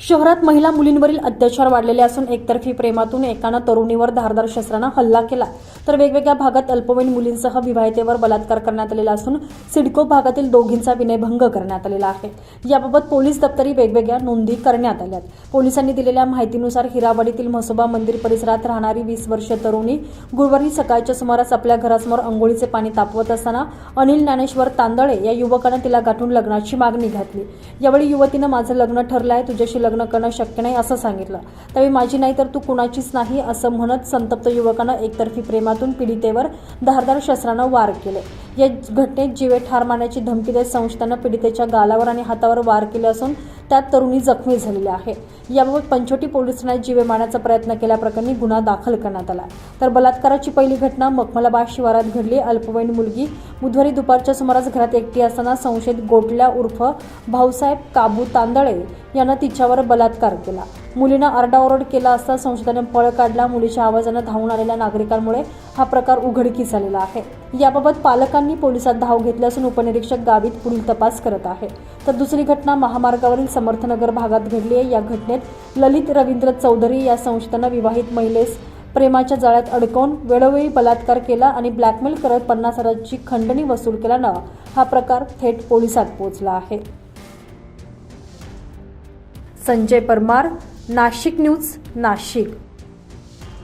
शहरात महिला मुलींवरील अत्याचार वाढलेले असून एकतर्फी प्रेमातून एकानं तरुणीवर धारदार शस्त्रानं हल्ला केला. तर वेगवेगळ्या भागात अल्पवयीन मुलींसह विवाहितेवर बलात्कार करण्यात आलेला असून सिडको भागातील दोघींचा विनयभंग करण्यात आलेला आहे. याबाबत पोलीस दप्तरी वेगवेगळ्या नोंदी करण्यात आल्या पोलिसांनी दिलेल्या माहितीनुसार हिरावाडीतील म्हसोबा मंदिर परिसरात राहणारी वीस वर्षीय तरुणी गुरुवारी सकाळच्या सुमारास आपल्या घरासमोर अंघोळीचे पाणी तापवत असताना अनिल ज्ञानेश्वर तांदळे या युवकानं तिला गाठून लग्नाची मागणी घातली. यावेळी युवतीनं माझं लग्न ठरलं आहे तुझ्याशी लग्न करणं शक्य नाही असं सांगितलं. त्यावेळी माझी नाही तर तू कुणाचीच नाही असं म्हणत संतप्त युवकानं एकतर्फी प्रेमातून पीडितेवर धारदार शस्त्रानं वार केले. या घटनेत जीवे ठार मारण्याची धमकी देत संस्थानं पीडितेच्या गालावर आणि हातावर वार केले असून त्यात तरुणी जखमी झालेली आहे. याबाबत पंचवटी पोलीस ठाण्यात जीवे मारण्याचा प्रयत्न केल्याप्रकरणी गुन्हा दाखल करण्यात आला. तर बलात्काराची पहिली घटना मखमलाबाद शिवारात घडली. अल्पवयीन मुलगी बुधवारी दुपारच्या सुमारास घरात एकटी असताना संशयित गोटल्या उर्फ भाऊसाहेब काबू तांदळे यानं तिच्यावर बलात्कार केला. मुलीनं आरडाओरड केला असता संशोधने पळ काढला मुलीच्या आवाजानं धावून आलेल्या नागरिकांमुळे हा प्रकार उघडकीस आलेला आहे. याबाबत पालकांनी पोलिसात धाव घेतली असून उपनिरीक्षक गावित पुढील तपास करत आहे. तर दुसरी घटना महामार्गावरील समर्थनगर भागात घडली आहे. या घटनेत ललित रवींद्र चौधरी या संशोधनं विवाहित महिलेस प्रेमाच्या जाळ्यात अडकवून वेळोवेळी बलात्कार केला आणि ब्लॅकमेल करत पन्नास हजाराची खंडणी वसूल केल्यानं हा प्रकार थेट पोलिसात पोहोचला आहे. संजय परमार नाशिक न्यूज नाशिक.